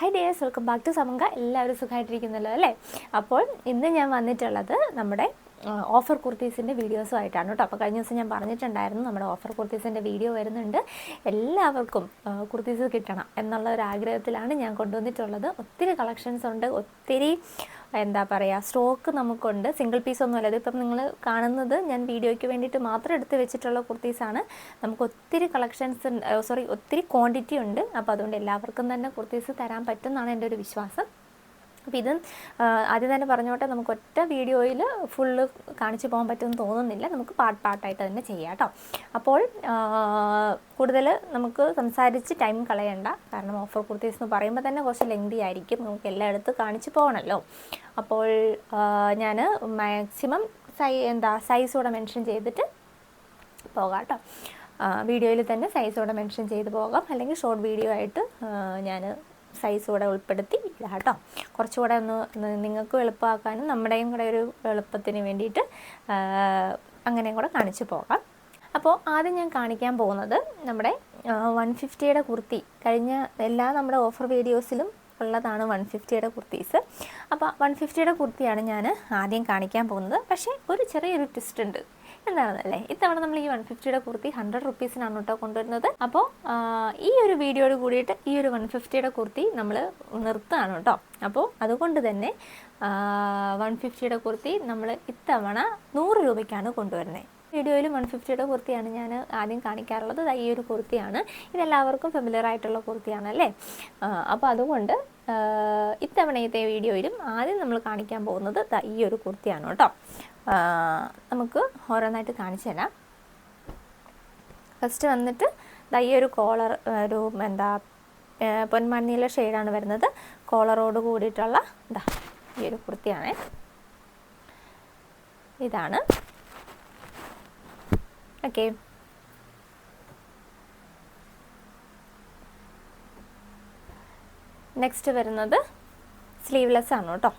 Hi dears welcome back to Samanka എല്ലാവരും സുഖമായിട്ടിരിക്കുന്നല്ലോ അല്ലേ? അപ്പോൾ ഇന്ന് ഞാൻ വന്നിട്ടുള്ളത് നമ്മുടെ ഓഫർ കുർത്തീസിന്റെ വീഡിയോസുമായിട്ടാണ് കേട്ടോ. അപ്പോൾ കഴിഞ്ഞ ദിവസം ഞാൻ പറഞ്ഞിട്ടുണ്ടായിരുന്നു നമ്മുടെ ഓഫർ കുർത്തീസിന്റെ വീഡിയോ വരുന്നുണ്ട്. എല്ലാവർക്കും കുർത്തീസ് കിട്ടണം എന്നുള്ള ഒരു ആഗ്രഹത്തിലാണ് ഞാൻ കൊണ്ടുവന്നിട്ടുള്ളത്. ഒത്തിരി കളക്ഷൻസ് ഉണ്ട് ഒത്തിരി എന്താ പറയുക സ്റ്റോക്ക് നമുക്കുണ്ട്. സിംഗിൾ പീസ് ഒന്നുമല്ല ഇതിപ്പം നിങ്ങൾ കാണുന്നത് ഞാൻ വീഡിയോയ്ക്ക് വേണ്ടിയിട്ട് മാത്രം എടുത്ത് വെച്ചിട്ടുള്ള കുർത്തീസാണ് നമുക്ക് ഒത്തിരി കളക്ഷൻസ് സോറി ഒത്തിരി ക്വാണ്ടിറ്റി ഉണ്ട്. അപ്പോൾ അതുകൊണ്ട് എല്ലാവർക്കും തന്നെ കുർത്തീസ് തരാൻ പറ്റുമെന്നാണ് എന്റെ ഒരു വിശ്വാസം. അപ്പോൾ ഇത് ആദ്യം തന്നെ പറഞ്ഞോട്ടെ നമുക്ക് ഒറ്റ വീഡിയോയിൽ ഫുള്ള് കാണിച്ചു പോകാൻ പറ്റുമെന്ന് തോന്നുന്നില്ല. നമുക്ക് പാർട്ട് പാർട്ടായിട്ട് തന്നെ ചെയ്യാം കേട്ടോ. അപ്പോൾ കൂടുതൽ നമുക്ക് സംസാരിച്ച് ടൈം കളയണ്ട. കാരണം ഓഫർ കുർത്തീസ് എന്ന് പറയുമ്പോൾ തന്നെ കുറച്ച് ലെങ്തി ആയിരിക്കും. നമുക്ക് എല്ലായിടത്തും കാണിച്ചു പോകണമല്ലോ. അപ്പോൾ ഞാൻ മാക്സിമം സൈ എന്താ സൈസ് കൂടെ മെൻഷൻ ചെയ്തിട്ട് പോകാം കേട്ടോ. വീഡിയോയിൽ തന്നെ സൈസ് കൂടെ മെൻഷൻ ചെയ്ത് പോകാം. അല്ലെങ്കിൽ ഷോർട്ട് വീഡിയോ ആയിട്ട് ഞാൻ സൈസ് കൂടെ ഉൾപ്പെടുത്തി ഇടാം കേട്ടോ. കുറച്ചുകൂടെ ഒന്ന് നിങ്ങൾക്കും എളുപ്പമാക്കാനും നമ്മുടെയും കൂടെ ഒരു എളുപ്പത്തിന് വേണ്ടിയിട്ട് അങ്ങനെയും കൂടെ കാണിച്ചു പോകാം. അപ്പോൾ ആദ്യം ഞാൻ കാണിക്കാൻ പോകുന്നത് നമ്മുടെ വൺ ഫിഫ്റ്റിയുടെ കുർത്തി. കഴിഞ്ഞ എല്ലാ നമ്മുടെ ഓഫർ വീഡിയോസിലും ഉള്ളതാണ് വൺ ഫിഫ്റ്റിയുടെ കുർത്തീസ്. അപ്പോൾ വൺ ഫിഫ്റ്റിയുടെ കുർത്തിയാണ് ഞാൻ ആദ്യം കാണിക്കാൻ പോകുന്നത്. പക്ഷേ ഒരു ചെറിയൊരു ട്വിസ്റ്റ് ഉണ്ട്. എന്താണെന്നല്ലേ ഇത്തവണ നമ്മൾ ഈ വൺ ഫിഫ്റ്റിയുടെ കുർത്തി ഹൺഡ്രഡ് റുപ്പീസിനാണ് കേട്ടോ കൊണ്ടുവരുന്നത്. അപ്പോൾ ഈ ഒരു വീഡിയോയോട് കൂടിയിട്ട് ഈ ഒരു വൺ ഫിഫ്റ്റിയുടെ കുർത്തി നമ്മൾ നിർത്തുകയാണ് കേട്ടോ അപ്പോൾ അതുകൊണ്ട് തന്നെ വൺ ഫിഫ്റ്റിയുടെ കുർത്തി നമ്മൾ ഇത്തവണ നൂറ് രൂപയ്ക്കാണ് കൊണ്ടുവരുന്നത് വീഡിയോയിൽ വൺ ഫിഫ്റ്റിയുടെ കുർത്തിയാണ് ഞാൻ ആദ്യം കാണിക്കാറുള്ളത്. ഈ ഒരു കുർത്തിയാണ്. ഇതെല്ലാവർക്കും ഫെമിലിയർ ആയിട്ടുള്ള കുർത്തിയാണല്ലേ അപ്പോൾ അതുകൊണ്ട് ഇത്തവണത്തെ വീഡിയോയിലും ആദ്യം നമ്മൾ കാണിക്കാൻ പോകുന്നത് ഈ ഒരു കുർത്തിയാണ് കേട്ടോ നമുക്ക് ഓരോന്നായിട്ട് കാണിച്ചു തരാം. ഫസ്റ്റ് വന്നിട്ട് ഈ ഒരു കോളർ ഒരു എന്താ പൊന്മണ്ണിയിലെ ഷെയ്ഡാണ് വരുന്നത്. കോളറോട് കൂടിയിട്ടുള്ള ഇതാ ഈ ഒരു കുർത്തിയാണ്. ഇതാണ്. ഓക്കെ നെക്സ്റ്റ് വരുന്നത് സ്ലീവ്ലെസ് ആണ് കേട്ടോ.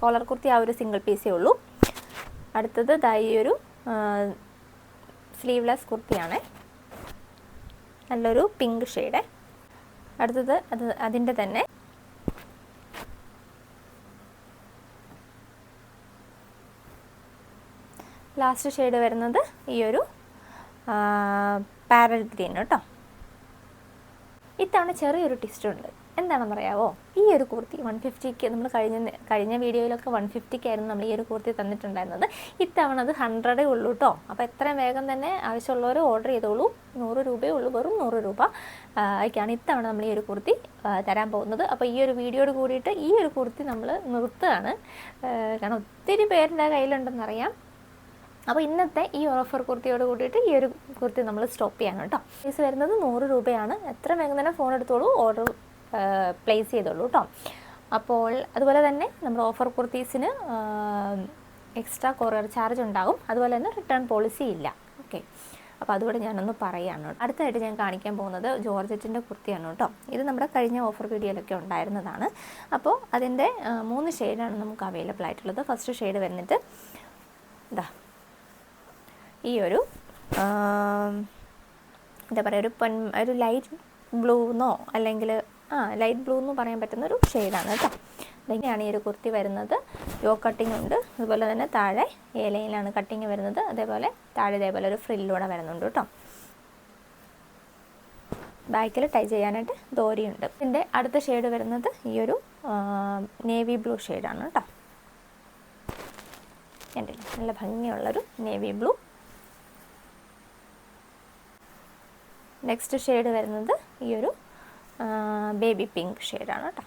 കോളർ കുർത്തി ആ ഒരു സിംഗിൾ പീസേ ഉള്ളൂ. അടുത്തത് ദാ ഈ ഒരു സ്ലീവ്ലെസ് കുർത്തിയാണ്. നല്ലൊരു പിങ്ക് ഷെയ്ഡ് അടുത്തത് അത് അതിന്റെ തന്നെ. ലാസ്റ്റ് ഷെയ്ഡ് വരുന്നത് ഈ ഒരു പാരൽ ഗ്രീൻ കേട്ടോ ഇത്തവണ ചെറിയൊരു ട്വിസ്റ്റ് ഉണ്ട്. എന്താണെന്ന് അറിയാവോ ഈ ഒരു കുർത്തി വൺ ഫിഫ്റ്റിക്ക് നമ്മൾ കഴിഞ്ഞ കഴിഞ്ഞ വീഡിയോയിലൊക്കെ വൺ ഫിഫ്റ്റിക്കായിരുന്നു നമ്മൾ ഈ ഒരു കുർത്തി തന്നിട്ടുണ്ടായിരുന്നത്. ഇത്തവണ അത് ഹൺഡ്രഡേ ഉള്ളൂ കേട്ടോ അപ്പോൾ എത്രയും വേഗം തന്നെ ആവശ്യമുള്ളവർ ഓർഡർ ചെയ്തോളൂ. നൂറ് രൂപയേ ഉള്ളൂ. വെറും നൂറ് രൂപ ഒക്കെയാണ് ഇത്തവണ നമ്മൾ ഈ ഒരു കുർത്തി തരാൻ പോകുന്നത്. അപ്പോൾ ഈ ഒരു വീഡിയോയോട് കൂടിയിട്ട് ഈ ഒരു കുർത്തി നമ്മൾ നിർത്തുകയാണ്. കാരണം ഒത്തിരി പേരുടെ കയ്യിലുണ്ടെന്നറിയാം. അപ്പോൾ ഇന്നത്തെ ഈ ഓഫർ കുർത്തിയോട് കൂടിയിട്ട് ഈ ഒരു കുർത്തി നമ്മൾ സ്റ്റോപ്പ് ചെയ്യണം കേട്ടോ ഫീസ് വരുന്നത് നൂറ് രൂപയാണ്. എത്ര വേഗം തന്നെ ഫോൺ എടുത്തോളൂ. ഓർഡർ പ്ലേസ് ചെയ്തോളൂ കേട്ടോ അപ്പോൾ അതുപോലെ തന്നെ നമ്മൾ ഓഫർ കുർത്തീസിന് എക്സ്ട്രാ കൊറിയർ ചാർജ് ഉണ്ടാകും. അതുപോലെ തന്നെ റിട്ടേൺ പോളിസി ഇല്ല. ഓക്കെ അപ്പോൾ അതുകൂടെ ഞാനൊന്ന് പറയുകയാണ് അടുത്തായിട്ട് ഞാൻ കാണിക്കാൻ പോകുന്നത് ജോർജറ്റിന്റെ കുർത്തിയാണ് കേട്ടോ ഇത് നമ്മുടെ കഴിഞ്ഞ ഓഫർ വീഡിയോയിലൊക്കെ ഉണ്ടായിരുന്നതാണ്. അപ്പോൾ അതിന്റെ മൂന്ന് ഷെയ്ഡാണ് നമുക്ക് അവൈലബിൾ ആയിട്ടുള്ളത്. ഫസ്റ്റ് ഷെയ്ഡ് വന്നിട്ട് ഇതാ ഈ ഒരു എന്താ പറയുക ഒരു പൊൻ ഒരു ലൈറ്റ് ബ്ലൂന്നോ അല്ലെങ്കിൽ ആ ലൈറ്റ് ബ്ലൂ എന്ന് പറയാൻ പറ്റുന്ന ഒരു ഷെയ്ഡാണ് കേട്ടോ ഇങ്ങനെയാണ് ഈ ഒരു കുർത്തി വരുന്നത്. യോ കട്ടിംഗ് ഉണ്ട്. അതുപോലെ തന്നെ താഴെ ഏലയിലാണ് കട്ടിങ് വരുന്നത്. അതേപോലെ താഴെ ഇതേപോലെ ഒരു ഫ്രില്ലൂടെ വരുന്നുണ്ട് കേട്ടോ ബാക്കിൽ ടൈ ചെയ്യാനായിട്ട് ദോരിയുണ്ട് ഇതിന്റെ അടുത്ത ഷെയ്ഡ് വരുന്നത് ഈ ഒരു നേവി ബ്ലൂ ഷെയ്ഡാണ് കേട്ടോ എന്റെ നല്ല ഭംഗിയുള്ളൊരു നേവി ബ്ലൂ നെക്സ്റ്റ് ഷെയ്ഡ് വരുന്നത് ഈ ഒരു ബേബി പിങ്ക് ഷെയ്ഡാണ് കേട്ടോ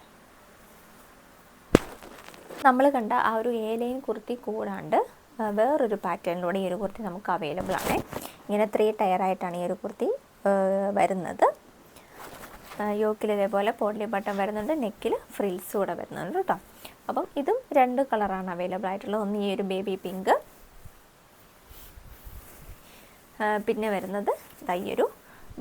നമ്മൾ കണ്ട ആ ഒരു ഏലൈൻ കുർത്തി കൂടാണ്ട് വേറൊരു പാറ്റേണിലൂടെ ഈ ഒരു കുർത്തി നമുക്ക് അവൈലബിൾ ആണ്. ഇങ്ങനെ ത്രീ ടയറായിട്ടാണ് ഈ ഒരു കുർത്തി വരുന്നത്. യോക്കിൽ ഇതേപോലെ പോഡ്ലി ബട്ടൺ വരുന്നുണ്ട് നെക്കിൽ ഫ്രിൽസ് കൂടെ വരുന്നുണ്ട് കേട്ടോ അപ്പം ഇതും രണ്ട് കളറാണ് അവൈലബിൾ ആയിട്ടുള്ളത്. ഒന്ന് ഈ ഒരു ബേബി പിങ്ക് പിന്നെ വരുന്നത് ഈ ഒരു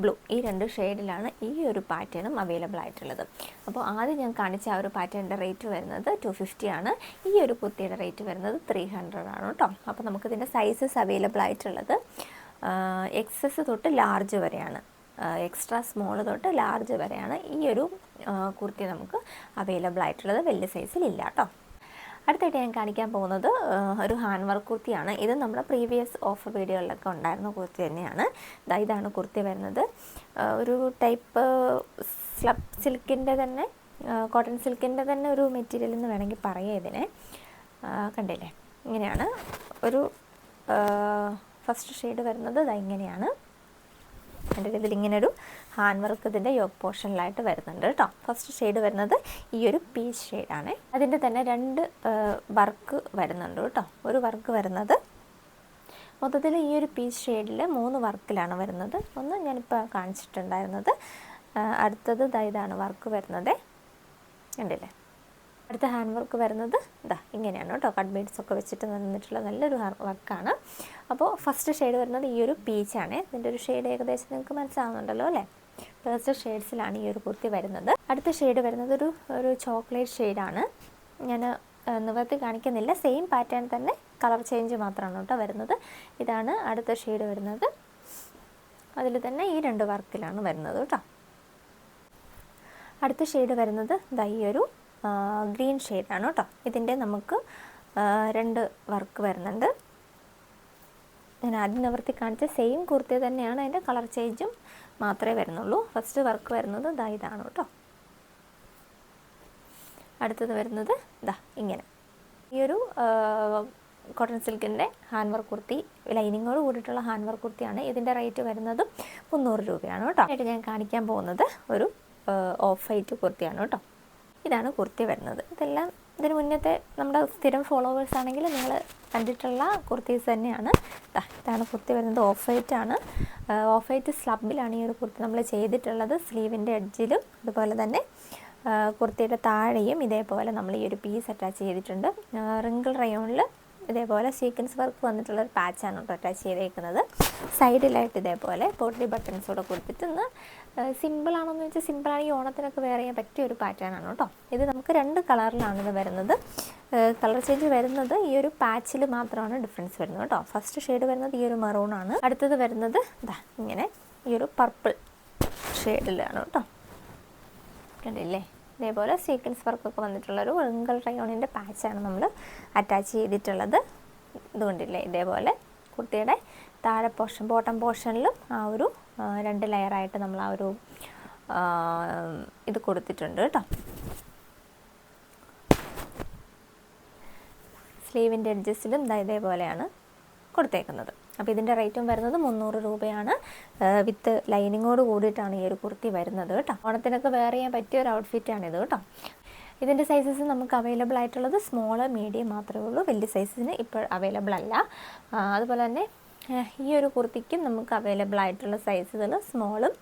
ബ്ലൂ. ഈ രണ്ട് ഷെയ്ഡിലാണ് ഈ ഒരു പാറ്റേണും അവൈലബിൾ ആയിട്ടുള്ളത്. അപ്പോൾ ആദ്യം ഞാൻ കാണിച്ച ആ ഒരു പാറ്റേണിന്റെ റേറ്റ് വരുന്നത് ടു ഫിഫ്റ്റി ആണ്. ഈ ഒരു കുർത്തിയുടെ റേറ്റ് വരുന്നത് ത്രീ ഹൺഡ്രഡ് ആണ് കേട്ടോ. അപ്പോൾ നമുക്കിതിന്റെ സൈസസ് അവൈലബിൾ ആയിട്ടുള്ളത് എക്സസ് തൊട്ട് ലാർജ് വരെയാണ്. എക്സ്ട്രാ സ്മോൾ തൊട്ട് ലാർജ് വരെയാണ് ഈ ഒരു കുർത്തി നമുക്ക് അവൈലബിൾ ആയിട്ടുള്ളത്. വലിയ സൈസിലില്ല കേട്ടോ. അടുത്തായിട്ട് ഞാൻ കാണിക്കാൻ പോകുന്നത് ഒരു ഹാൻഡ് വർക്ക് കുർത്തിയാണ്. ഇത് നമ്മുടെ പ്രീവിയസ് ഓഫർ വീഡിയോകളിലൊക്കെ ഉണ്ടായിരുന്ന കുർത്തി തന്നെയാണ്. ഇതാണ് കുർത്തി വരുന്നത്. ഒരു ടൈപ്പ് സ്ലബ് സിൽക്കിന്റെ തന്നെ കോട്ടൺ സിൽക്കിന്റെ തന്നെ ഒരു മെറ്റീരിയൽ എന്ന് വേണമെങ്കിൽ പറയാം ഇതിനെ. കണ്ടില്ലേ? ഇങ്ങനെയാണ്. ഒരു ഫസ്റ്റ് ഷെയ്ഡ് വരുന്നത്. ഇതാ ഇങ്ങനെയാണ്. എന്റെ ഇതിൽ ഇങ്ങനെ ഒരു ഹാൻഡ് വർക്ക് ഇതിന്റെ യോഗ് പോർഷനിലായിട്ട് വരുന്നുണ്ട് കേട്ടോ. ഫസ്റ്റ് ഷെയ്ഡ് വരുന്നത് ഈ ഒരു പീസ് ഷെയ്ഡാണ് അതിന്റെ തന്നെ രണ്ട് വർക്ക് വരുന്നുണ്ട് കേട്ടോ. ഒരു വർക്ക് വരുന്നത് മൊത്തത്തിൽ ഈ ഒരു പീസ് ഷെയ്ഡിൽ മൂന്ന് വർക്കിലാണ് വരുന്നത്. ഒന്ന് ഞാനിപ്പോൾ കാണിച്ചിട്ടുണ്ടായിരുന്നത്. അടുത്തത് ഇതാണ് വർക്ക് വരുന്നത്. കണ്ടില്ലേ? അടുത്ത ഹാൻഡ് വർക്ക് വരുന്നത് ഇതാ ഇങ്ങനെയാണ് കേട്ടോ. കട്ട് ബീഡ്സ് ഒക്കെ വെച്ചിട്ട് നിന്നിട്ടുള്ള നല്ലൊരു വർക്കാണ് അപ്പോൾ ഫസ്റ്റ് ഷെയ്ഡ് വരുന്നത് ഈ ഒരു പീച്ചാണ് ഇതിന്റെ ഒരു ഷെയ്ഡ് ഏകദേശം നിങ്ങൾക്ക് മനസ്സിലാവുന്നുണ്ടല്ലോ അല്ലേ? ഫസ്റ്റ് ഷെയ്ഡ്സിലാണ് ഈ ഒരു കുർത്തി വരുന്നത്. അടുത്ത ഷെയ്ഡ് വരുന്നത് ഒരു ഒരു ചോക്ലേറ്റ് ഷെയ്ഡാണ് ഞാൻ നിവർത്തി കാണിക്കുന്നില്ല. സെയിം പാറ്റേൺ തന്നെ കളർ ചേഞ്ച് മാത്രമാണ് കേട്ടോ വരുന്നത്. ഇതാണ് അടുത്ത ഷെയ്ഡ് വരുന്നത്. അതിൽ തന്നെ ഈ രണ്ട് വർക്കിലാണ് വരുന്നത് കേട്ടോ. അടുത്ത ഷെയ്ഡ് വരുന്നത് ദൈ ഒരു ഗ്രീൻ ഷെയ്ഡാണ് കേട്ടോ. ഇതിന്റെ നമുക്ക് രണ്ട് വർക്ക് വരുന്നുണ്ട്. ഞാൻ ആദ്യം നിവർത്തി കാണിച്ച സെയിം കുർത്തി തന്നെയാണ് അതിന്റെ കളർ ചേഞ്ചും മാത്രമേ വരുന്നുള്ളൂ. ഫസ്റ്റ് വർക്ക് വരുന്നത് ദാ ഇതാണ് കേട്ടോ. അടുത്തത് വരുന്നത് ദാ ഇങ്ങനെ. ഈ ഒരു കോട്ടൺ സിൽക്കിന്റെ ഹാൻഡ് വർക്ക് കുർത്തി ലൈനിങ്ങോട് കൂടിയിട്ടുള്ള ഹാൻഡ് വർക്ക് കുർത്തിയാണ്. ഇതിന്റെ റേറ്റ് വരുന്നത് മുന്നൂറ് രൂപയാണ് കേട്ടോ. ആയിട്ട് ഞാൻ കാണിക്കാൻ പോകുന്നത് ഒരു ഓഫ് വൈറ്റ് കുർത്തിയാണ് കേട്ടോ. ഇതാണ് കുർത്തി വരുന്നത്. ഇതെല്ലാം ഇതിന് മുന്നത്തെ നമ്മുടെ സ്ഥിരം ഫോളോവേഴ്സ് ആണെങ്കിൽ നിങ്ങൾ കണ്ടിട്ടുള്ള കുർത്തീസ് തന്നെയാണ്. ഇതാണ് കുർത്തി വരുന്നത്. ഓഫ് വൈറ്റ് ആണ്. ഓഫ് വൈറ്റ് സ്ലബിലാണ് ഈ ഒരു കുർത്തി നമ്മൾ ചെയ്തിട്ടുള്ളത്. സ്ലീവിന്റെ എഡ്ജിലും അതുപോലെ തന്നെ കുർത്തിയുടെ താഴെയും ഇതേപോലെ നമ്മൾ ഈ ഒരു പീസ് അറ്റാച്ച് ചെയ്തിട്ടുണ്ട്. റിങ്കിൾ റയോണിൽ ഇതേപോലെ സീക്വൻസ് വർക്ക് വന്നിട്ടുള്ള ഒരു പാച്ചാണ് കേട്ടോ അറ്റാച്ച് ചെയ്തേക്കുന്നത്. സൈഡിലായിട്ട് ഇതേപോലെ പോട്ടറി ബട്ടൺസ് കൂടെ കൊടുത്തിട്ട് ഒന്ന് സിമ്പിളാണെന്ന് വെച്ചാൽ സിമ്പിളാണ് ഈ ഓണത്തിനൊക്കെ വേറെ ചെയ്യാൻ പറ്റിയ ഒരു പാറ്റേണാണ് കേട്ടോ. ഇത് നമുക്ക് രണ്ട് കളറിലാണ് ഇത് വരുന്നത്. കളർ ചേഞ്ച് വരുന്നത് ഈ ഒരു പാച്ചിൽ മാത്രമാണ് ഡിഫറൻസ് വരുന്നത് കേട്ടോ. ഫസ്റ്റ് ഷെയ്ഡ് വരുന്നത് ഈ ഒരു മെറൂൺ ആണ്. അടുത്തത് വരുന്നത് ഇതാ ഇങ്ങനെ ഈ ഒരു പർപ്പിൾ ഷെയ്ഡിലാണ് കേട്ടോ. കണ്ടില്ലേ? ഇതേപോലെ സീക്വൻസ് വർക്കൊക്കെ വന്നിട്ടുള്ളൊരു റിങ്കിൾ റയോണിന്റെ പാച്ചാണ് നമ്മൾ അറ്റാച്ച് ചെയ്തിട്ടുള്ളത്. ഇതുകൊണ്ടില്ലേ ഇതേപോലെ കുട്ടിയുടെ താഴെ പോർഷൻ ബോട്ടം പോർഷനിലും ആ ഒരു രണ്ട് ലെയറായിട്ട് നമ്മൾ ആ ഒരു ഇത് കൊടുത്തിട്ടുണ്ട് കേട്ടോ. സ്ലീവിന്റെ അഡ്ജസ്റ്റിലും ഇതേപോലെയാണ് കൊടുത്തേക്കുന്നത്. അപ്പോൾ ഇതിന്റെ റേറ്റും വരുന്നത് മുന്നൂറ് രൂപയാണ്. വിത്ത് ലൈനിങ്ങോട് കൂടിയിട്ടാണ് ഈ ഒരു കുർത്തി വരുന്നത് കേട്ടോ. ഓണത്തിനൊക്കെ വെയർ ചെയ്യാൻ പറ്റിയ ഒരു ഔട്ട്ഫിറ്റാണിത് കേട്ടോ. ഇതിന്റെ സൈസസ് നമുക്ക് അവൈലബിൾ ആയിട്ടുള്ളത് സ്മോൾ മീഡിയം മാത്രമേ ഉള്ളൂ. വലിയ സൈസസിന് ഇപ്പോൾ അവൈലബിൾ അല്ല. അതുപോലെ തന്നെ ഈ ഒരു കുർത്തിക്കും നമുക്ക് അവൈലബിൾ ആയിട്ടുള്ള സൈസുകൾ സ്മോളും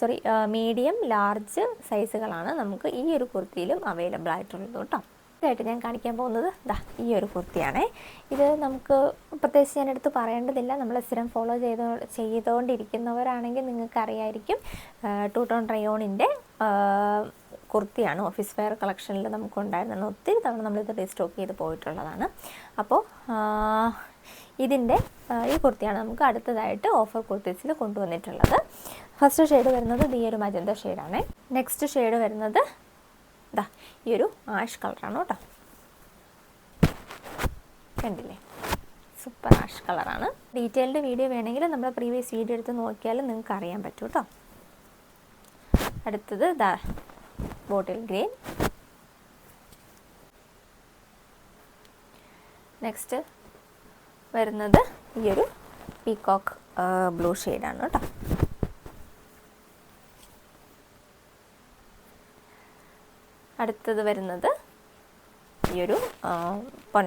സോറി മീഡിയം ലാർജ് സൈസുകളാണ് നമുക്ക് ഈ ഒരു കുർത്തിയിലും അവൈലബിൾ ആയിട്ടുള്ളത് കേട്ടോ. ഇതായിട്ട് ഞാൻ കാണിക്കാൻ പോകുന്നത് ദാ ഈ ഒരു കുർത്തിയാണേ. ഇത് നമുക്ക് പ്രത്യേകിച്ച് ഞാൻ എടുത്ത് പറയേണ്ടതില്ല. നമ്മൾ സ്ഥിരം ഫോളോ ചെയ്തോ ചെയ്തുകൊണ്ടിരിക്കുന്നവരാണെങ്കിൽ നിങ്ങൾക്കറിയായിരിക്കും ടൂ ടോൺ റയോണിന്റെ കുർത്തിയാണ് ഓഫീസ് വെയർ കളക്ഷനിൽ നമുക്കുണ്ടായിരുന്നത്. ഒത്തിരി തവണ നമ്മളിത് റീസ്റ്റോക്ക് ചെയ്ത് പോയിട്ടുള്ളതാണ്. അപ്പോൾ ഇതിന്റെ ഈ കുർത്തിയാണ് നമുക്ക് അടുത്തതായിട്ട് ഓഫർ കുർത്തീസിൽ കൊണ്ടുവന്നിട്ടുള്ളത്. ഫസ്റ്റ് ഷെയ്ഡ് വരുന്നത് ഈ ഒരു മജന്ത ഷെയ്ഡാണ് നെക്സ്റ്റ് ഷെയ്ഡ് വരുന്നത് ഇതാ ഈ ഒരു ആഷ് കളറാണ് കേട്ടോ. കണ്ടില്ലേ? സൂപ്പർ ആഷ് കളറാണ് ഡീറ്റെയിൽഡ് വീഡിയോ വേണമെങ്കിൽ നമ്മുടെ പ്രീവിയസ് വീഡിയോ എടുത്ത് നോക്കിയാൽ നിങ്ങൾക്ക് അറിയാൻ പറ്റും കേട്ടോ. അടുത്തത് ദാ ബോട്ടിൽ ഗ്രീൻ നെക്സ്റ്റ് വരുന്നത് ഈ ഒരു പീകോക്ക് ബ്ലൂ ഷെയ്ഡാണ് കേട്ടോ. അടുത്തത് വരുന്നത് ഈ ഒരു പൊൻ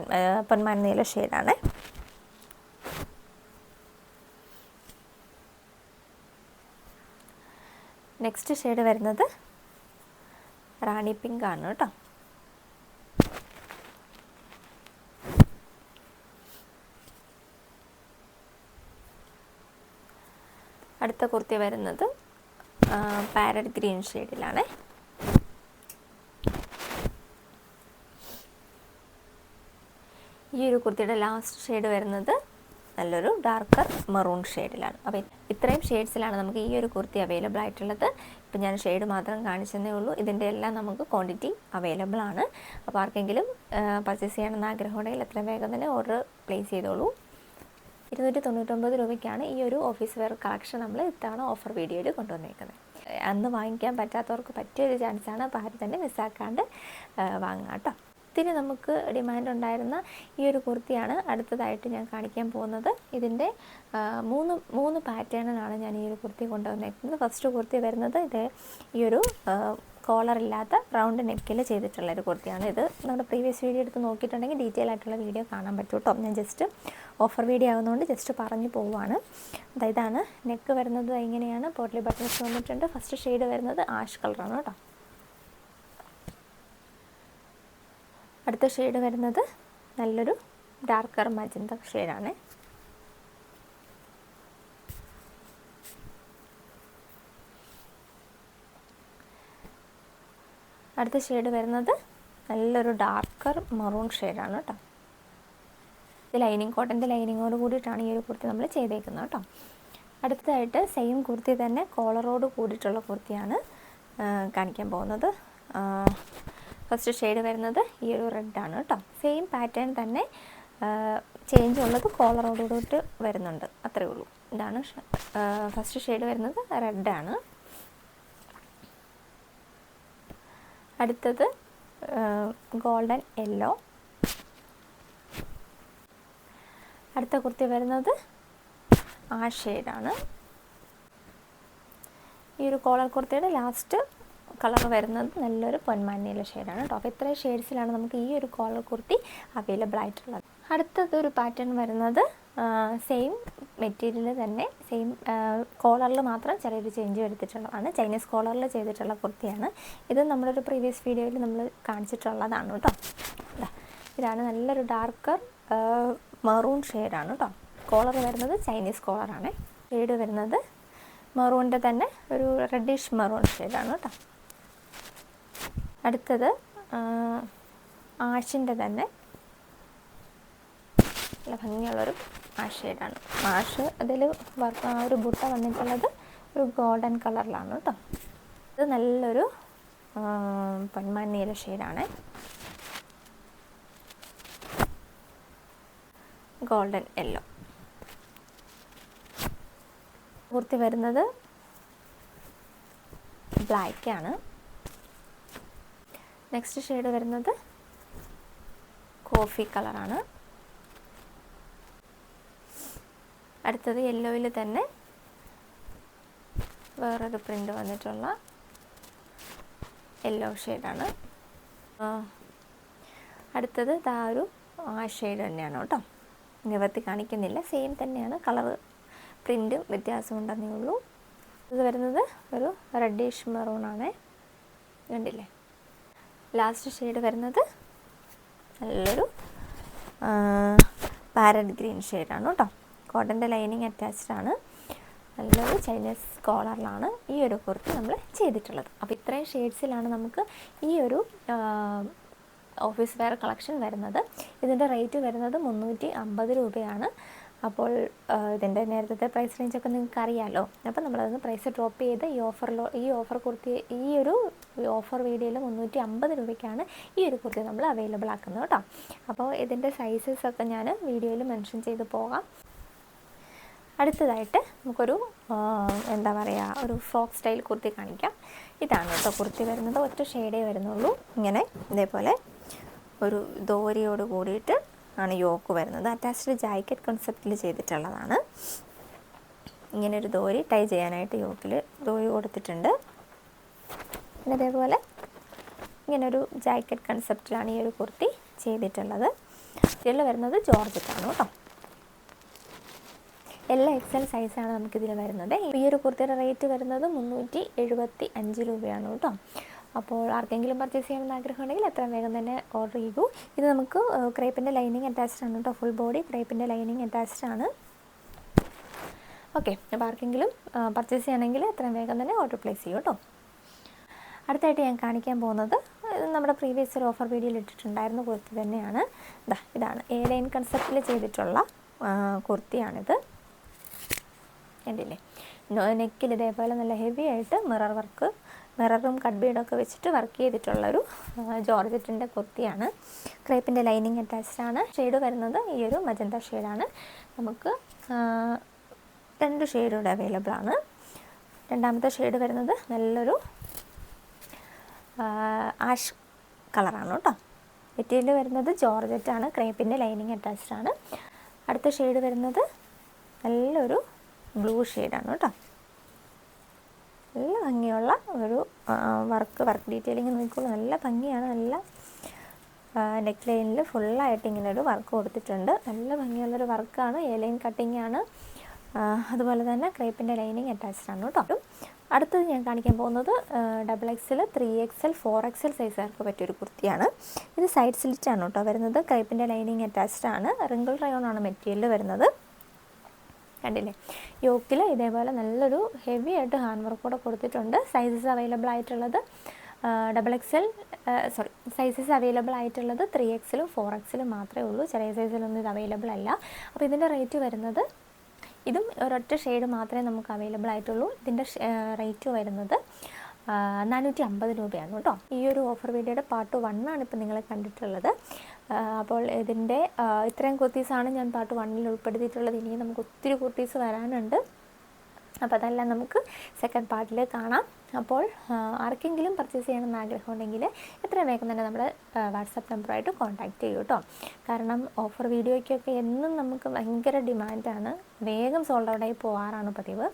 പൊന്മാൻ നീല ഷെയ്ഡാണ് നെക്സ്റ്റ് ഷെയ്ഡ് വരുന്നത് റാണി പിങ്ക് ആണ് കേട്ടോ. അടുത്ത കുർത്തി വരുന്നത് പാരറ്റ് ഗ്രീൻ ഷെയ്ഡിലാണ്. ഈ ഒരു കുർത്തിയുടെ ലാസ്റ്റ് ഷെയ്ഡ് വരുന്നത് നല്ലൊരു ഡാർക്കർ മറൂൺ ഷെയ്ഡിലാണ് അപ്പോൾ ഇത്രയും ഷെയ്ഡ്സിലാണ് നമുക്ക് ഈ ഒരു കുർത്തി അവൈലബിൾ ആയിട്ടുള്ളത്. ഇപ്പം ഞാൻ ഷെയ്ഡ് മാത്രം കാണിച്ചതേ ഉള്ളൂ. ഇതിന്റെ എല്ലാം നമുക്ക് ക്വാണ്ടിറ്റി അവൈലബിൾ ആണ്. അപ്പോൾ ആർക്കെങ്കിലും പർച്ചേസ് ചെയ്യണമെന്ന് ആഗ്രഹമുണ്ടെങ്കിൽ എത്രയും വേഗം തന്നെ ഓർഡർ പ്ലേസ് ചെയ്തോളൂ. ഇരുന്നൂറ്റി തൊണ്ണൂറ്റൊമ്പത് രൂപയ്ക്കാണ് ഈ ഒരു ഓഫീസ് വെയർ കളക്ഷൻ നമ്മൾ ഇത്തവണ ഓഫർ വീഡിയോയിൽ കൊണ്ടുവന്നേക്കുന്നത്. അന്ന് വാങ്ങിക്കാൻ പറ്റാത്തവർക്ക് പറ്റിയൊരു ചാൻസാണ് അപ്പോൾ ആരും തന്നെ മിസ്സാക്കാണ്ട് വാങ്ങാം കേട്ടോ. ഒത്തിരി നമുക്ക് ഡിമാൻഡ് ഉണ്ടായിരുന്ന ഈ ഒരു കുർത്തിയാണ് അടുത്തതായിട്ട് ഞാൻ കാണിക്കാൻ പോകുന്നത്. ഇതിന്റെ മൂന്ന് മൂന്ന് പാറ്റേണിലാണ് ഞാൻ ഈ ഒരു കുർത്തി കൊണ്ടുവന്നേക്കുന്നത്. ഫസ്റ്റ് കുർത്തി വരുന്നത് ഇത് ഈ ഒരു കോളർ ഇല്ലാത്ത റൗണ്ട് നെക്കിൽ ചെയ്തിട്ടുള്ള ഒരു കുർത്തിയാണ് ഇത്. നമ്മുടെ പ്രീവിയസ് വീഡിയോ എടുത്ത് നോക്കിയിട്ടുണ്ടെങ്കിൽ ഡീറ്റെയിൽ ആയിട്ടുള്ള വീഡിയോ കാണാൻ പറ്റും കേട്ടോ ഞാൻ ജസ്റ്റ് ഓഫർ വീഡിയോ ആകുന്നതുകൊണ്ട് ജസ്റ്റ് പറഞ്ഞു പോവുകയാണ്. ഇതാണ് നെക്ക് വരുന്നത് ഇങ്ങനെയാണ്. പോർട്ട്ലി ബട്ടൺസ് വന്നിട്ടുണ്ട്. ഫസ്റ്റ് ഷെയ്ഡ് വരുന്നത് ആഷ് കളറാണ് കേട്ടോ അടുത്ത ഷെയ്ഡ് വരുന്നത് നല്ലൊരു ഡാർക്കർ മജന്ത ഷെയ്ഡാണ് അടുത്ത ഷെയ്ഡ് വരുന്നത് നല്ലൊരു ഡാർക്കർ മറൂൺ ഷെയ്ഡാണ് കേട്ടോ ഇത് ലൈനിങ് കോട്ടന്റെ ലൈനിങ്ങോട് കൂടിയിട്ടാണ് ഈ ഒരു കുർത്തി നമ്മൾ ചെയ്തേക്കുന്നത് കേട്ടോ അടുത്തതായിട്ട് സെയിം കുർത്തി തന്നെ കോളറോട് കൂടിയിട്ടുള്ള കുർത്തിയാണ് കാണിക്കാൻ പോകുന്നത്. ഫസ്റ്റ് ഷെയ്ഡ് വരുന്നത് ഈ ഒരു റെഡാണ് കേട്ടോ സെയിം പാറ്റേൺ തന്നെ ചേഞ്ച് ഉള്ളത് കോളറോട് വരുന്നുണ്ട്. അത്രയേ ഉള്ളൂ. ഇതാണ് ഫസ്റ്റ് ഷെയ്ഡ് വരുന്നത് റെഡാണ് അടുത്തത് ഗോൾഡൻ യെല്ലോ. അടുത്ത കുർത്തി വരുന്നത് ആ ഷെയ്ഡാണ് ഈ ഒരു കോളർ കുർത്തിയുടെ ലാസ്റ്റ് കളർ വരുന്നത് നല്ലൊരു പൊന്മാനിയുള്ള ഷെയ്ഡാണ് കേട്ടോ അപ്പോൾ ഇത്രയും ഷെയ്ഡ്സിലാണ് നമുക്ക് ഈ ഒരു കോളർ കുർത്തി അവൈലബിൾ ആയിട്ടുള്ളത്. അടുത്തത് ഒരു പാറ്റേൺ വരുന്നത് സെയിം മെറ്റീരിയൽ തന്നെ സെയിം കോളറിൽ മാത്രം ചെറിയൊരു ചേഞ്ച് വരുത്തിയിട്ടുള്ളതാണ് ചൈനീസ് കോളറിൽ ചെയ്തിട്ടുള്ള കുർത്തിയാണ്. ഇത് നമ്മളൊരു പ്രീവിയസ് വീഡിയോയിൽ നമ്മൾ കാണിച്ചിട്ടുള്ളതാണ് കേട്ടോ. ഇതാണ് നല്ലൊരു ഡാർക്കർ മെറൂൺ ഷെയ്ഡാണ് കേട്ടോ. കോളർ വരുന്നത് ചൈനീസ് കോളറാണ് ഷെയ്ഡ് വരുന്നത് മെറൂണിന്റെ തന്നെ ഒരു റെഡിഷ് മെറൂൺ ഷെയ്ഡാണ് കേട്ടോ. അടുത്തത് ആഷിന്റെ തന്നെ. നല്ല ഭംഗിയുള്ളൊരു ആഷ് ഷെയ്ഡാണ് ആഷ് അതിൽ വർക്ക് ആ ഒരു ബുട്ട വന്നിട്ടുള്ളത് ഒരു ഗോൾഡൻ കളറിലാണ് കേട്ടോ. ഇത് നല്ലൊരു പൊന്മാനീല ഷെയ്ഡാണ് ഗോൾഡൻ യെല്ലോ കുർത്തി വരുന്നത് ബ്ലാക്കാണ് നെക്സ്റ്റ് ഷെയ്ഡ് വരുന്നത് കോഫി കളറാണ് അടുത്തത് യെല്ലോയിൽ തന്നെ വേറൊരു പ്രിന്റ് വന്നിട്ടുള്ള യെല്ലോ ഷെയ്ഡാണ് അടുത്തത് ഇതാ ഒരു ആ ഷെയ്ഡ് തന്നെയാണ് കേട്ടോ. നിവർത്തി കാണിക്കുന്നില്ല. സെയിം തന്നെയാണ്. കളറ് പ്രിന്റും വ്യത്യാസം ഉണ്ടെന്നേ ഉള്ളൂ. ഇത് വരുന്നത് ഒരു റെഡിഷ് ആണ്. കണ്ടില്ലേ? ലാസ്റ്റ് ഷെയ്ഡ് വരുന്നത് നല്ലൊരു പാരറ്റ് ഗ്രീൻ ഷെയ്ഡാണ് കേട്ടോ. കോട്ടന്റെ ലൈനിങ് അറ്റാച്ച്ഡ് ആണ്. നല്ലൊരു ചൈനീസ് കോളറിലാണ് ഈ ഒരു കുർത്തി നമ്മൾ ചെയ്തിട്ടുള്ളത്. അപ്പോൾ ഇത്രയും ഷെയ്ഡ്സിലാണ് നമുക്ക് ഈ ഒരു ഓഫീസ് വെയർ കളക്ഷൻ വരുന്നത്. ഇതിന്റെ റേറ്റ് വരുന്നത് മുന്നൂറ്റി അമ്പത് രൂപയാണ്. അപ്പോൾ ഇതിന്റെ നേരത്തെ പ്രൈസ് റേഞ്ചൊക്കെ നിങ്ങൾക്ക് അറിയാമല്ലോ അപ്പോൾ നമ്മളതൊന്ന് പ്രൈസ് ഡ്രോപ്പ് ചെയ്ത് ഈ ഓഫറിലോ ഈ ഓഫർ കുർത്തി ഈ ഒരു ഓഫർ വീഡിയോയിൽ മുന്നൂറ്റി അമ്പത് രൂപയ്ക്കാണ് ഈ ഒരു കുർത്തി നമ്മൾ അവൈലബിൾ ആക്കുന്നത് കേട്ടോ. അപ്പോൾ ഇതിന്റെ സൈസസ് ഒക്കെ ഞാൻ വീഡിയോയിൽ മെൻഷൻ ചെയ്ത് പോകാം. അടുത്തതായിട്ട് നമുക്കൊരു എന്താ പറയുക ഒരു ഫ്രോക്ക് സ്റ്റൈൽ കുർത്തി കാണിക്കാം. ഇതാണ് കേട്ടോ കുർത്തി വരുന്നത്. ഒറ്റ ഷെയ്ഡേ വരുന്നുള്ളൂ. ഇങ്ങനെ ഇതേപോലെ ഒരു ദോരിയോട് കൂടിയിട്ട് ആണ് യോക്ക് വരുന്നത്. അറ്റാച്ച്ഡ് ജാക്കറ്റ് കൺസെപ്റ്റിൽ ചെയ്തിട്ടുള്ളതാണ്. ഇങ്ങനെ ഒരു ദോരി ടൈ ചെയ്യാനായിട്ട് യോക്കിൽ ദോരി കൊടുത്തിട്ടുണ്ട്. അതേപോലെ ഇങ്ങനൊരു ജാക്കറ്റ് കൺസെപ്റ്റിലാണ് ഈ ഒരു കുർത്തി ചെയ്തിട്ടുള്ളത്. ഇതിൽ വരുന്നത് ജോർജറ്റാണ് കേട്ടോ. എല്ലാ എക്സൽ സൈസാണ് നമുക്കിതിൽ വരുന്നത്. ഈ ഒരു കുർത്തിയുടെ റേറ്റ് വരുന്നത് മുന്നൂറ്റി എഴുപത്തി അഞ്ച് രൂപയാണ് കേട്ടോ. അപ്പോൾ ആർക്കെങ്കിലും പർച്ചേസ് ചെയ്യണമെന്ന് ആഗ്രഹമുണ്ടെങ്കിൽ എത്രയും വേഗം തന്നെ ഓർഡർ ചെയ്തു ഇത് നമുക്ക് ക്രേപ്പിന്റെ ലൈനിങ് അറ്റാച്ച്ഡ് ആണ് കേട്ടോ. ഫുൾ ബോഡി ക്രേപ്പിന്റെ ലൈനിങ് അറ്റാച്ച്ഡ് ആണ്. ഓക്കെ അപ്പോൾ ആർക്കെങ്കിലും പർച്ചേസ് ചെയ്യണമെങ്കിൽ എത്രയും വേഗം തന്നെ ഓർഡർ പ്ലേസ് ചെയ്യൂ കേട്ടോ. അടുത്തായിട്ട് ഞാൻ കാണിക്കാൻ പോകുന്നത് നമ്മുടെ പ്രീവിയസ് ഒരു ഓഫർ വീഡിയോയിൽ ഇട്ടിട്ടുണ്ടായിരുന്ന കുർത്തി തന്നെയാണ്. ഇതാ ഇതാണ്. എ ലൈൻ കൺസെപ്റ്റിൽ ചെയ്തിട്ടുള്ള കുർത്തിയാണിത്. കണ്ടില്ലേ? നെക്കിൽ ഇതേപോലെ നല്ല ഹെവി ആയിട്ട് മിറർ വർക്ക് മിററും കട്ട് ഒക്കെ വെച്ചിട്ട് വർക്ക് ചെയ്തിട്ടുള്ളൊരു ജോർജറ്റിന്റെ കുർത്തിയാണ്. ക്രേപ്പിന്റെ ലൈനിങ് അറ്റാച്ച്ഡ് ആണ്. ഷെയ്ഡ് വരുന്നത് ഈ ഒരു മജന്ത ഷെയ്ഡാണ് നമുക്ക് രണ്ട് ഷെയ്ഡൂടെ അവൈലബിൾ ആണ്. രണ്ടാമത്തെ ഷെയ്ഡ് വരുന്നത് നല്ലൊരു ആഷ് കളറാണ് കേട്ടോ. മെറ്റീരിയൽ വരുന്നത് ജോർജറ്റാണ് ക്രേപ്പിന്റെ ലൈനിങ് അറ്റാച്ച്ഡ് ആണ്. അടുത്ത ഷെയ്ഡ് വരുന്നത് നല്ലൊരു ബ്ലൂ ഷെയ്ഡാണ് കേട്ടോ. നല്ല ഭംഗിയുള്ള ഒരു വർക്ക് വർക്ക് ഡീറ്റെയിലിങ് നോക്കിക്കോളൂ. നല്ല ഭംഗിയാണ്. നല്ല നെക്ക് ലൈനിൽ ഫുള്ളായിട്ട് ഇങ്ങനെ ഒരു വർക്ക് കൊടുത്തിട്ടുണ്ട്. നല്ല ഭംഗിയുള്ളൊരു വർക്കാണ് എ ലൈൻ കട്ടിംഗ് ആണ്. അതുപോലെ തന്നെ ക്രേപ്പിന്റെ ലൈനിങ് അറ്റാച്ച്ഡ് ആണ് കേട്ടോ. അടുത്തത് ഞാൻ കാണിക്കാൻ പോകുന്നത് double XL three XL four XL സൈസുകാർക്ക് പറ്റിയൊരു കുർത്തിയാണ്. ഇത് സൈഡ് സ്ലിറ്റ് ആണ് കേട്ടോ വരുന്നത്. ക്രേപ്പിന്റെ ലൈനിങ് അറ്റാച്ച്ഡ് ആണ്. റിങ്കിൾ റയോൺ ആണ് മെറ്റീരിയൽ വരുന്നത്. കണ്ടില്ലേ? യോക്കിൽ ഇതേപോലെ നല്ലൊരു ഹെവി ആയിട്ട് ഹാൻഡ് വർക്ക് കൂടെ കൊടുത്തിട്ടുണ്ട്. സൈസസ് അവൈലബിൾ ആയിട്ടുള്ളത് double XL sorry sizes available ആയിട്ടുള്ളത് ത്രീ എക്സിലും ഫോർ എക്സിലും മാത്രമേ ഉള്ളൂ. ചെറിയ സൈസിലൊന്നും ഇത് അവൈലബിൾ അല്ല. അപ്പോൾ ഇതിന്റെ റേറ്റ് വരുന്നത് ഇതും ഒരൊറ്റ ഷെയ്ഡ് മാത്രമേ നമുക്ക് അവൈലബിൾ ആയിട്ടുള്ളൂ. ഇതിന്റെ റേറ്റ് വരുന്നത് നാനൂറ്റി അമ്പത് രൂപയാണ് കേട്ടോ. ഈ ഒരു ഓഫർ വീഡിയോയുടെ പാർട്ട് വൺ ആണ് ഇപ്പോൾ നിങ്ങൾ കണ്ടിട്ടുള്ളത്. അപ്പോൾ ഇതിന്റെ ഇത്രയും കുർത്തീസാണ് ഞാൻ പാർട്ട് വണ്ണിൽ ഉൾപ്പെടുത്തിയിട്ടുള്ളത്. ഇനിയും നമുക്ക് ഒത്തിരി കുർത്തീസ് വരാനുണ്ട്. അപ്പോൾ അതെല്ലാം നമുക്ക് സെക്കൻഡ് പാർട്ടിൽ കാണാം. അപ്പോൾ ആർക്കെങ്കിലും പർച്ചേസ് ചെയ്യണമെന്ന് ആഗ്രഹം ഉണ്ടെങ്കിൽ എത്രയും വേഗം തന്നെ നമ്മുടെ വാട്സപ്പ് നമ്പറായിട്ട് കോൺടാക്റ്റ് ചെയ്യൂ കേട്ടോ കാരണം ഓഫർ വീഡിയോയ്ക്കൊക്കെ എന്നും നമുക്ക് ഭയങ്കര ഡിമാൻഡാണ് വേഗം സോൾഡ് ഔട്ട് ആയി പോകാറാണ് പതിവ്.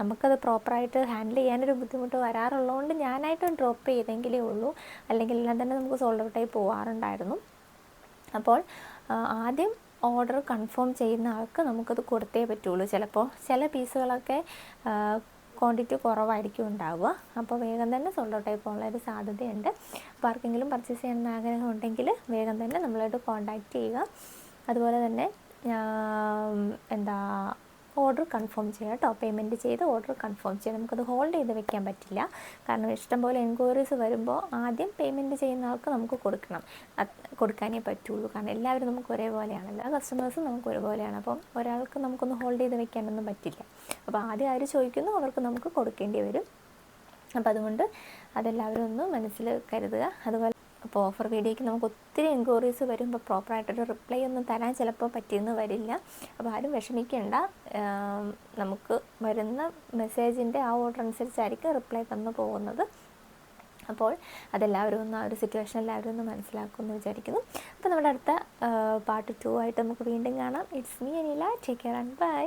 നമുക്കത് പ്രോപ്പറായിട്ട് ഹാൻഡിൽ ചെയ്യാനൊരു ബുദ്ധിമുട്ട് വരാറുള്ളതുകൊണ്ട് ഞാനായിട്ടും ഡ്രോപ്പ് ചെയ്തെങ്കിലേ ഉള്ളൂ. അല്ലെങ്കിൽ എല്ലാം തന്നെ നമുക്ക് സോൾഡ് ഔട്ടായി പോകാറുണ്ടായിരുന്നു അപ്പോൾ ആദ്യം ഓർഡർ കൺഫേം ചെയ്യുന്ന ആൾക്ക് നമുക്കത് കൊടുത്തേ പറ്റുള്ളൂ. ചിലപ്പോൾ ചില പീസുകളൊക്കെ ക്വാണ്ടിറ്റി കുറവായിരിക്കും ഉണ്ടാവുക. അപ്പോൾ വേഗം തന്നെ സോൾഡ് ഔട്ടായി ആയി ഒരു സാധ്യതയുണ്ട്. അപ്പോൾ ആർക്കെങ്കിലും പർച്ചേസ് ചെയ്യണമെന്ന് ആഗ്രഹം ഉണ്ടെങ്കിൽ വേഗം തന്നെ നമ്മളായിട്ട് കോൺടാക്റ്റ് ചെയ്യുക. അതുപോലെ തന്നെ എന്താ ഓർഡർ കൺഫേം ചെയ്യുക കേട്ടോ. പേയ്മെന്റ് ചെയ്ത് ഓർഡർ കൺഫേം ചെയ്യുക നമുക്കത് ഹോൾഡ് ചെയ്ത് വെക്കാൻ പറ്റില്ല. കാരണം ഇഷ്ടംപോലെ എൻക്വയറീസ് വരുമ്പോൾ ആദ്യം പേയ്മെന്റ് ചെയ്യുന്ന ആൾക്ക് നമുക്ക് കൊടുക്കണം. കൊടുക്കാനേ പറ്റുള്ളൂ. കാരണം എല്ലാവരും നമുക്ക് ഒരേപോലെയാണ് എല്ലാ കസ്റ്റമേഴ്സും നമുക്ക് ഒരുപോലെയാണ്. അപ്പം ഒരാൾക്ക് നമുക്കൊന്ന് ഹോൾഡ് ചെയ്ത് വെക്കാനൊന്നും പറ്റില്ല. അപ്പോൾ ആദ്യം ആര് ചോദിക്കുന്നു അവർക്ക് നമുക്ക് കൊടുക്കേണ്ടി വരും. അപ്പോൾ അതുകൊണ്ട് അതെല്ലാവരും ഒന്ന് മനസ്സിൽ കരുതുക. അതുപോലെ അപ്പോൾ ഓഫർ വീഡിയോയ്ക്ക് നമുക്ക് ഒത്തിരി എൻക്വയറീസ് വരുമ്പോൾ പ്രോപ്പറായിട്ടൊരു റിപ്ലൈ ഒന്നും തരാൻ ചിലപ്പോൾ പറ്റിയെന്ന് വരില്ല. അപ്പോൾ ആരും വിഷമിക്കേണ്ട. നമുക്ക് വരുന്ന മെസ്സേജിന്റെ ആ ഓർഡർ അനുസരിച്ചായിരിക്കും റിപ്ലൈ തന്നു പോകുന്നത്. അപ്പോൾ അതെല്ലാവരും ഒന്ന് ആ ഒരു സിറ്റുവേഷൻ എല്ലാവരും ഒന്ന് മനസ്സിലാക്കുമെന്ന് വിചാരിക്കുന്നു. അപ്പോൾ നമ്മുടെ അടുത്ത പാർട്ട് ടു ആയിട്ട് നമുക്ക് വീണ്ടും കാണാം. It's me Anila. Take care and bye